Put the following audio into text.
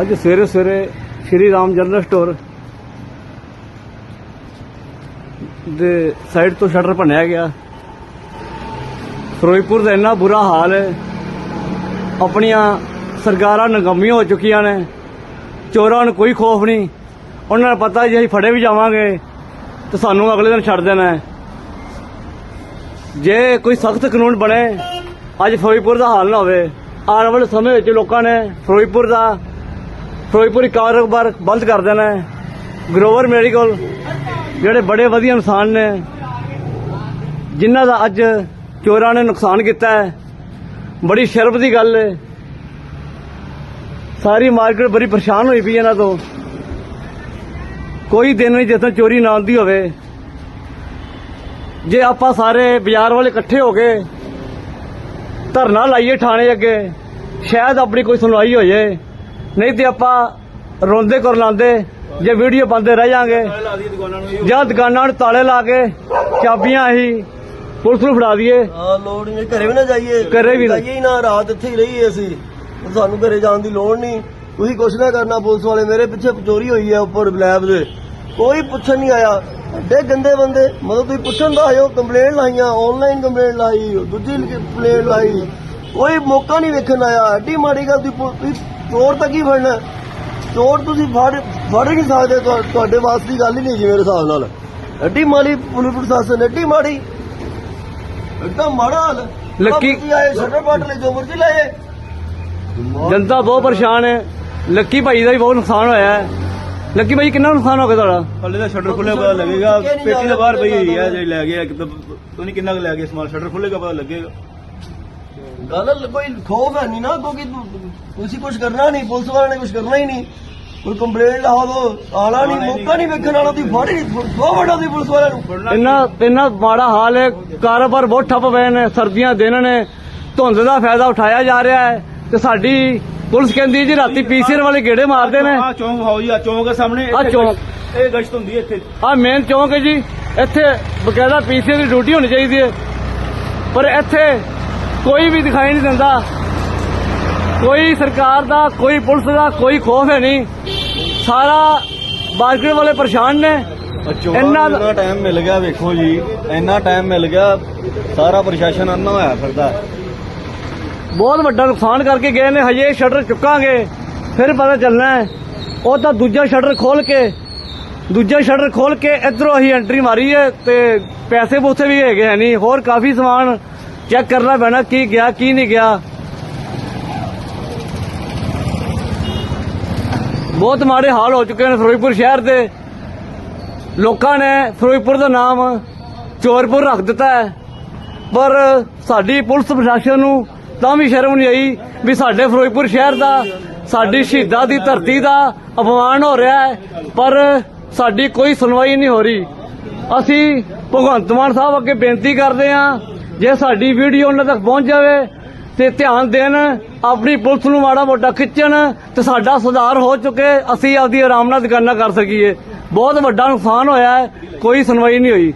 ਅੱਜ ਸਵੇਰੇ ਸਵੇਰੇ ਸ਼੍ਰੀ ਰਾਮ ਜਨਰਲ ਸਟੋਰ ਦੇ ਸਾਈਡ ਤੋਂ ਸ਼ਟਰ ਭੰਨਿਆ ਗਿਆ। ਫਿਰੋਜ਼ਪੁਰ ਦਾ ਇੰਨਾ ਬੁਰਾ ਹਾਲ ਹੈ। ਆਪਣੀਆਂ ਸਰਕਾਰਾਂ ਨਗੰਮੀਆਂ ਹੋ ਚੁੱਕੀਆਂ ਨੇ। ਚੋਰਾਂ ਨੂੰ ਕੋਈ ਖੋਫ ਨਹੀਂ। ਉਹਨਾਂ ਨੂੰ ਪਤਾ ਜੇ, ਅਸੀਂ ਫੜੇ ਵੀ ਜਾਵਾਂਗੇ ਤਾਂ ਸਾਨੂੰ ਅਗਲੇ ਦਿਨ ਛੱਡ ਦੇਣਾ ਜੇ ਕੋਈ ਸਖਤ ਕਾਨੂੰਨ ਬਣੇ, ਅੱਜ ਫਿਰੋਜ਼ਪੁਰ ਦਾ ਹਾਲ ਨਾ ਹੋਵੇ। ਆਉਣ ਵਾਲੇ ਸਮੇਂ ਵਿੱਚ ਲੋਕਾਂ ਨੇ ਫਿਰੋਜ਼ਪੁਰ ਦਾ ਫਿਰੋਜ਼ਪੁਰੀ ਕਾਰੋਬਾਰ ਬੰਦ ਕਰ ਦੇਣਾ ਹੈ। ਗਰੋਵਰ ਮੈਡੀਕਲ ਜਿਹੜੇ ਬੜੇ ਵਧੀਆ ਇਨਸਾਨ ਨੇ, ਜਿਨ੍ਹਾਂ ਦਾ ਅੱਜ ਚੋਰਾਂ ਨੇ ਨੁਕਸਾਨ ਕੀਤਾ ਹੈ। ਬੜੀ ਸ਼ਰਮ ਦੀ ਗੱਲ ਹੈ। ਸਾਰੀ ਮਾਰਕੀਟ ਬੜੀ ਪਰੇਸ਼ਾਨ ਹੋਈ ਪਈ ਇਹਨਾਂ ਤੋਂ। ਕੋਈ ਦਿਨ ਨਹੀਂ ਜਿੱਥੇ ਚੋਰੀ ਨਾ ਆਉਂਦੀ ਹੋਵੇ। ਜੇ ਆਪਾਂ ਸਾਰੇ ਬਾਜ਼ਾਰ ਵਾਲੇ ਇਕੱਠੇ ਹੋ ਕੇ ਧਰਨਾ ਲਾਈਏ ਥਾਣੇ ਅੱਗੇ, ਸ਼ਾਇਦ ਆਪਣੀ ਕੋਈ ਸੁਣਵਾਈ ਹੋ ਜਾਏ ਨਹੀਂ ਤੇ ਆਪਾਂ ਰੋਂਦੇ ਕਰ ਲਾਂਦੇ ਜੇ ਵੀਡੀਓ ਪਾਉਂਦੇ ਰਹਿ ਜਾਾਂਗੇ। ਜਾਂ ਦੁਕਾਨਾਂ ਨੂੰ ਤਾਲੇ ਲਾ ਕੇ ਚਾਬੀਆਂ ਅਸੀਂ ਪੁਲਿਸ ਨੂੰ ਫੜਾ ਦਈਏ। ਹਾਂ ਲੋੜ ਨਹੀਂ ਘਰੇ ਵੀ ਨਾ ਜਾਈਏ। ਘਰੇ ਵੀ ਨਾ। ਜਾਈਏ ਹੀ ਨਾ ਰਾਤ ਇੱਥੇ ਹੀ ਰਹੀਏ ਅਸੀਂ। ਸਾਨੂੰ ਘਰੇ ਜਾਣ ਦੀ ਲੋੜ ਨਹੀਂ। ਤੁਸੀਂ ਕੁਛ ਨਾ ਕਰਨਾ ਪੁਲਿਸ ਵਾਲੇ ਮੇਰੇ ਪਿੱਛੇ ਚੋਰੀ ਹੋਈ ਹੈ ਉੱਪਰ ਲੈਬ ਦੇ। ਕੋਈ ਪੁੱਛਣ ਨਹੀਂ ਆਇਆ। ਐਡੇ ਗੰਦੇ ਬੰਦੇ ਮਤਲਬ ਤੁਸੀਂ ਪੁੱਛਣ ਦਾ ਆਇਓ ਕੰਪਲੇਂਟ ਲਾਈਆਂ ਆਨਲਾਈਨ ਕੰਪਲੇਂਟ ਲਾਈ ਦੂਜੀ ਕੰਪਲੇਂਟ ਲਾਈ। ਕੋਈ ਮੌਕਾ ਨਹੀਂ ਵੇਖਣ ਆਇਆ। ਐਡੀ ਮਾੜੀ ਗੱਲ ਤੁਸੀਂ ਪੁ- ਤੁਸੀਂ ਚੋਰ ਤਾਂ ਕੀ ਫੜਨਾ ਚੋਰ ਤੁਸੀਂ ਫੜ ਫੜ ਨਹੀਂ ਸਕਦੇ ਤੁਹਾ- ਤੁਹਾਡੇ ਵਾਸਤੇ ਦੀ ਗੱਲ ਹੀ ਨਹੀਂ ਜੀ ਮੇਰੇ ਹਿਸਾਬ ਨਾਲ। ਐਡੀ ਮਾੜੀ ਪੁਲਿਸ ਪ੍ਰਸ਼ਾਸਨ ਐਡੀ ਮਾੜੀ। ਇੱਕਦਮ ਮਾੜਾ ਹਾਲ। ਲੱਕੀ- ਆਏ ਸ਼ਟਰ ਪਾਟ ਲੈ ਜੋ ਮਰਜ਼ੀ ਲਾਏ। ਜਨਤਾ ਬਹੁਤ ਪਰੇਸ਼ਾਨ ਹੈ। ਲੱਕੀ ਭਾਈ ਦਾ ਵੀ ਬਹੁਤ ਨੁਕਸਾਨ ਹੋਇਆ ਹੈ। ਲੱਕੀ ਭਾਈ ਕਿੰਨਾ ਨੁਕਸਾਨ ਹੋ ਗਿਆ ਤੁਹਾਡਾ? ਹਲੇ ਦਾ ਸ਼ਟਰ ਖੁੱਲੇ ਪਤਾ ਲੱਗੇਗਾ। ਪੇਟੀ ਦੇ ਬਾਹਰ ਪਈ ਹੋਈ ਹੈ ਜਿਹੜੀ ਲੈ ਗਿਆ ਕਿਤੇ ਪਤਾ ਨਹੀਂ ਕਿੰਨਾ ਲੈ ਗਿਆ ਸਮਾਨ ਸ਼ਟਰ ਖੁੱਲੇਗਾ ਪਤਾ ਲੱਗੇਗਾ। ਗੱਲ ਕੋਈ ਖੋਫ ਹੈ ਨਹੀਂ ਨਾ ਕਿਉਂਕਿ ਤੁ- ਤੁਸੀਂ ਕੁਝ ਕਰਨਾ ਨਹੀਂ ਪੁਲਿਸ ਵਾਲਿਆਂ ਨੇ ਕੁਝ ਕਰਨਾ ਹੀ ਨਹੀਂ। ਕੋਈ ਕੰਪਲੇਂਟ ਲਾਓ ਦੋ ਆਲਾ ਨਹੀਂ ਮੌਕਾ ਨਹੀਂ ਵੇਖਣ ਵਾਲਾ ਤੁਸੀਂ ਫੜ ਨਹੀਂ ਬਹੁਤ ਵੱਡਾ ਸੀ ਪੁਲਿਸ ਵਾਲਿਆਂ ਨੂੰ। ਇੰਨਾ ਇੰਨਾ ਮਾੜਾ ਹਾਲ ਹੈ ਕਾਰੋਬਾਰ ਬਹੁਤ ਠੱਪ ਪਏ ਨੇ ਸਰਦੀਆਂ ਦੇ ਦਿਨ ਨੇ ਧੁੰਦ ਦਾ ਫਾਇਦਾ ਉਠਾਇਆ ਜਾ ਰਿਹਾ ਹੈ ਤੇ ਸਾਡੀ ਪੁਲਿਸ ਕਹਿੰਦੀ ਜੀ ਰਾਤੀ ਪੀਸੀਆਰ ਵਾਲੇ ਗੇੜੇ ਮਾਰਦੇ ਨੇ। ਆ ਚੌਂਕ ਹਾਉ ਜੀ ਆ ਚੌਂਕ ਦੇ ਸਾਹਮਣੇ ਆਹ ਇੱਥੇ ਚੌਂਕ। ਇਹ ਗਸ਼ਤ ਹੁੰਦੀ ਹੈ ਇੱਥੇ। ਆ ਮੇਨ ਚੌਂਕ ਹੈ ਜੀ ਇੱਥੇ ਬਕਾਇਦਾ ਪੀਸੀਆਰ ਦੀ ਡਿਊਟੀ ਹੋਣੀ ਚਾਹੀਦੀ ਹੈ। ਪਰ ਇੱਥੇ ਕੋਈ ਵੀ ਦਿਖਾਈ ਨਹੀਂ ਦਿੰਦਾ। ਕੋਈ ਸਰਕਾਰ ਦਾ ਕੋਈ ਪੁਲਿਸ ਦਾ ਕੋਈ ਖੋਫ ਹੈ ਨਹੀਂ। ਸਾਰਾ ਮਾਰਕੀਟ ਵਾਲੇ ਪਰੇਸ਼ਾਨ ਨੇ। ਇੰਨਾ ਟਾਈਮ ਮਿਲ ਗਿਆ ਵੇਖੋ ਜੀ। ਇੰਨਾ ਟਾਈਮ ਮਿਲ ਗਿਆ ਸਾਰਾ ਪ੍ਰਸ਼ਾਸਨ ਅੰਨਾ ਹੋਇਆ ਫਿਰਦਾ। ਬਹੁਤ ਵੱਡਾ ਨੁਕਸਾਨ ਕਰਕੇ ਗਏ ਨੇ ਹਜੇ ਸ਼ਟਰ ਚੁੱਕਾਂਗੇ ਫਿਰ ਪਤਾ ਚੱਲਣਾ ਹੈ। ਉਹ ਤਾਂ ਦੂਜਾ ਸ਼ਟਰ ਖੋਲ ਕੇ ਦੂਜਾ ਸ਼ਟਰ ਖੋਲ ਕੇ ਇਧਰੋਂ ਅਸੀਂ ਐਂਟਰੀ ਮਾਰੀ ਹੈ ਤੇ ਪੈਸੇ ਪੂਸੇ ਵੀ ਹੈਗੇ ਹੈ ਨਹੀਂ। ਹੋਰ ਕਾਫੀ ਸਮਾਨ ਚੈੱਕ ਕਰਨਾ ਪੈਣਾ, ਕੀ ਗਿਆ, ਕੀ ਨਹੀਂ ਗਿਆ। ਬਹੁਤ ਮਾੜੇ ਹਾਲ ਹੋ ਚੁੱਕੇ ਨੇ ਫਿਰੋਜ਼ਪੁਰ ਸ਼ਹਿਰ ਦੇ। ਲੋਕਾਂ ਨੇ ਫਿਰੋਜ਼ਪੁਰ ਦਾ ਨਾਮ ਚੋਰਪੁਰ ਰੱਖ ਦਿੱਤਾ ਹੈ। ਪਰ ਸਾਡੀ ਪੁਲਿਸ ਪ੍ਰਸ਼ਾਸਨ ਨੂੰ ਤਾਂ ਵੀ ਸ਼ਰਮ ਨਹੀਂ ਆਈ ਵੀ ਸਾਡੇ ਫਿਰੋਜ਼ਪੁਰ ਸ਼ਹਿਰ ਦਾ, ਸਾਡੀ ਸ਼ਹੀਦਾਂ ਦੀ ਧਰਤੀ ਦਾ ਅਪਮਾਨ ਹੋ ਰਿਹਾ ਹੈ। ਪਰ ਸਾਡੀ ਕੋਈ ਸੁਣਵਾਈ ਨਹੀਂ ਹੋ ਰਹੀ। ਅਸੀਂ ਭਗਵੰਤ ਮਾਨ ਸਾਹਿਬ ਅੱਗੇ ਬੇਨਤੀ ਕਰਦੇ ਹਾਂ ਜੇ ਸਾਡੀ ਵੀਡੀਓ ਉਹਨਾਂ ਤੱਕ ਪਹੁੰਚ ਜਾਵੇ ਤੇ ਧਿਆਨ ਦੇਣ, ਆਪਣੀ ਪੁਲਿਸ ਨੂੰ ਮਾੜਾ ਮੋਟਾ ਖਿੱਚਣ, ਤੇ ਸਾਡਾ ਸੁਧਾਰ ਹੋ ਚੁੱਕੇ, ਅਸੀਂ ਆਪਦੀ ਆਰਾਮ ਨਾਲ ਦੁਕਾਨਾਂ ਕਰ ਸਕੀਏ। ਬਹੁਤ ਵੱਡਾ ਨੁਕਸਾਨ ਹੋਇਆ ਹੈ, ਕੋਈ ਸੁਣਵਾਈ ਨਹੀਂ ਹੋਈ।